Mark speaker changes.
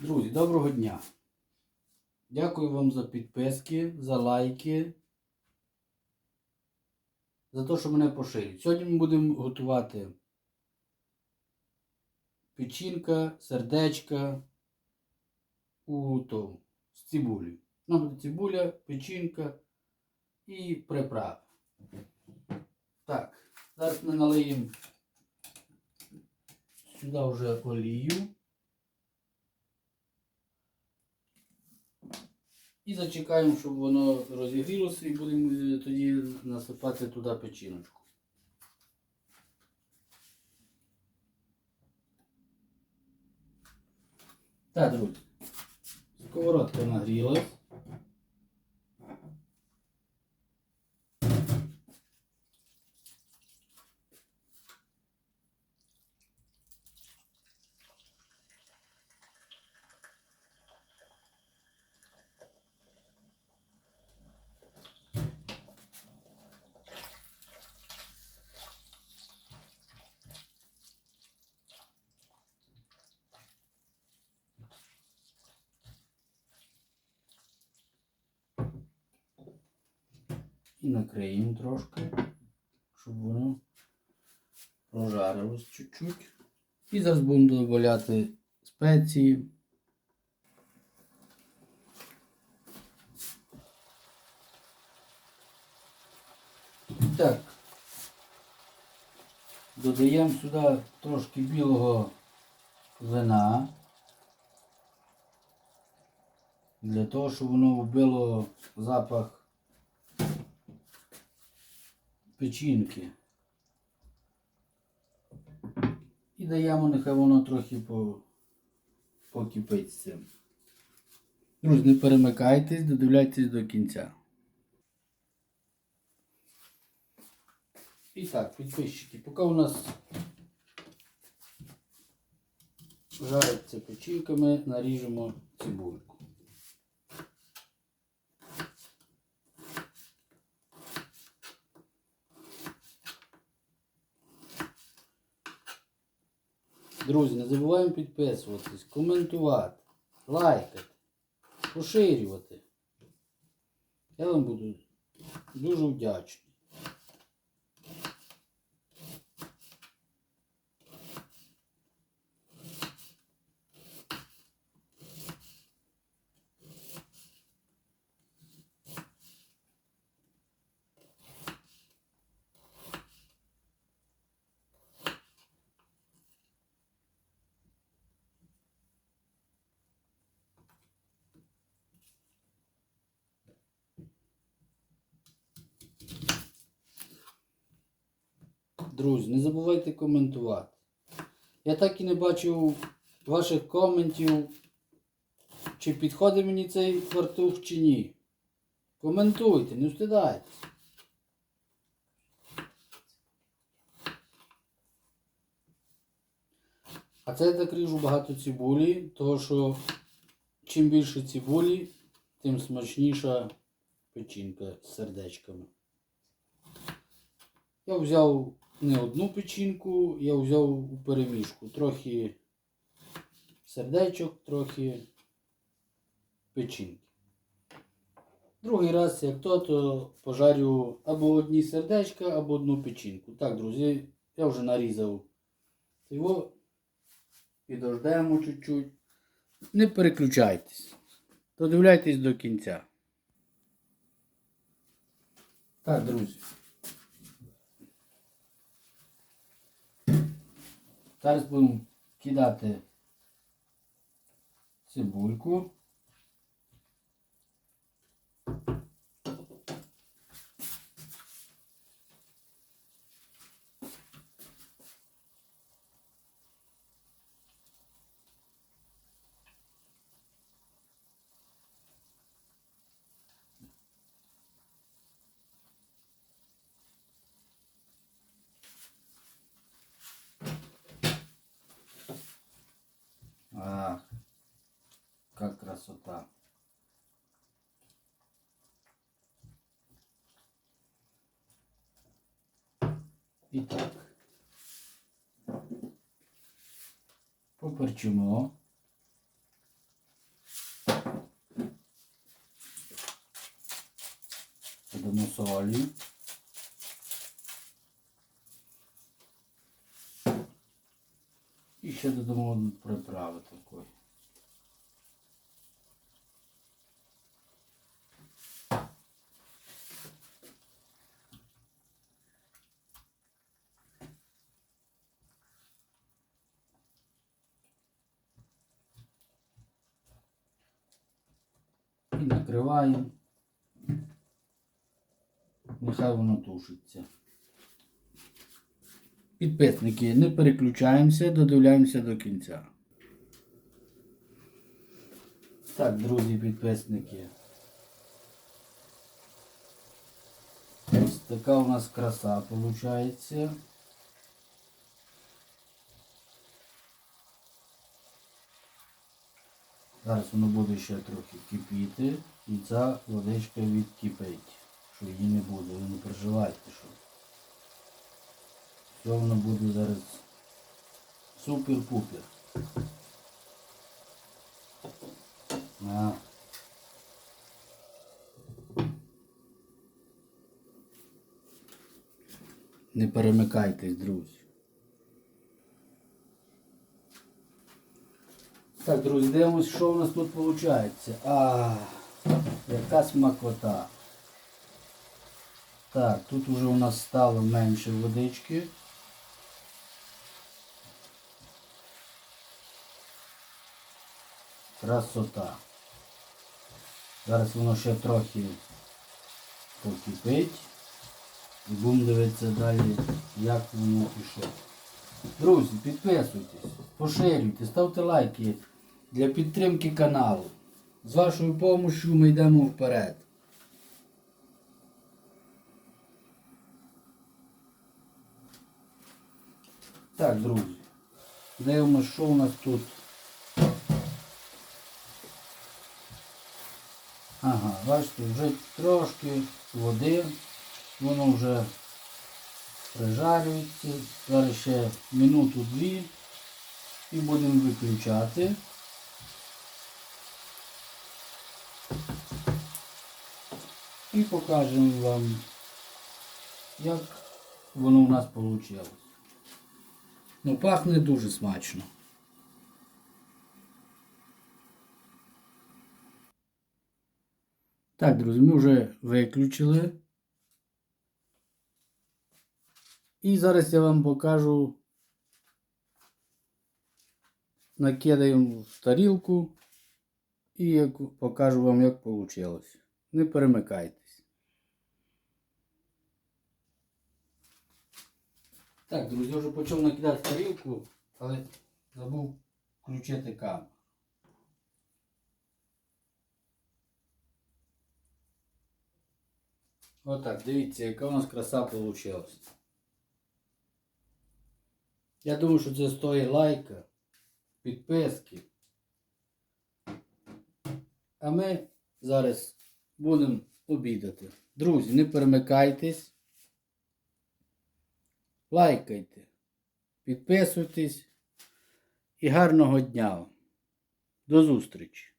Speaker 1: Друзі, доброго дня. Дякую вам за підписки, за лайки, за те, що мене поширюють. Сьогодні ми будемо готувати печінка, сердечка у то, з цибулі. Нам буде цибуля, печінка і приправи. Так, зараз ми налиємо сюди вже олію. І зачекаємо, щоб воно розігрілося і будемо е, тоді насипати туди печіночку. Так, друзі. Сковородка нагрілась. І накриємо трошки, щоб воно прожарилось чуть-чуть. І зараз будемо додавати спеції. Так. Додаємо сюди трошки білого вина. Для того, щоб воно вбило запах печінки. І даємо, нехай воно трохи по, покипить з цим. Друзі, не перемикайтесь, додивляйтесь до кінця. І так, підписчики, поки у нас жариться печінка, ми наріжемо цибульку. Друзі, не забуваємо підписуватись, коментувати, лайкати, поширювати. Я вам буду дуже вдячний. Друзі, не забувайте коментувати. Я так і не бачив ваших коментів, чи підходить мені цей фартух чи ні. Коментуйте, не встидайтесь. А це я так ріжу багато цибулі, тому що чим більше цибулі, тим смачніша печінка з сердечками. Я взяв не одну печінку, я взяв у перемішку. Трохи сердечок, трохи печінки. Другий раз, як то, то пожарю або одні сердечка, або одну печінку. Так, друзі, я вже нарізав його. Підождемо чуть-чуть. Не переключайтесь. Додивляйтесь до кінця. Так, друзі. Зараз будемо кидати цибульку. смакота. І так. Поперчимо. Додамо солі. І ще додамо приправи такої. І накриваємо. Нехай воно тушиться. Підписники, не переключаємося, додивляємося до кінця. Так, друзі підписники. Ось така у нас краса виходить. Зараз воно буде ще трохи кипіти і ця водичка відкипить, що її не буде, ви не переживайте, що все воно буде зараз супер-пупер. На. Не перемикайтесь, друзі. Так, друзі, дивимось, що у нас тут виходить. А, яка смакота. Так, тут вже у нас стало менше водички. Красота. Зараз воно ще трохи покипить. І будемо дивитися далі, як воно пішло. Друзі, підписуйтесь, поширюйте, ставте лайки для підтримки каналу. З вашою допомогою ми йдемо вперед. Так, друзі. Дивимося, що у нас тут. Ага, бачите, вже трошки води, воно вже прижарюється. Зараз ще минуту-дві і будемо виключати. І покажемо вам, як воно у нас вийшло. Ну, пахне дуже смачно. Так, друзі, ми вже виключили. І зараз я вам покажу. Накидаємо в тарілку і покажу вам, як вийшло. Не перемикайтесь. Так, друзі, вже почав накидати тарілку, але забув включити камеру. Отак, дивіться, яка у нас краса вийшла. Я думаю, що це стоїть лайка, підписки. А ми зараз будемо обідати. Друзі, не перемикайтесь. Лайкайте, підписуйтесь і гарного дня. До зустрічі!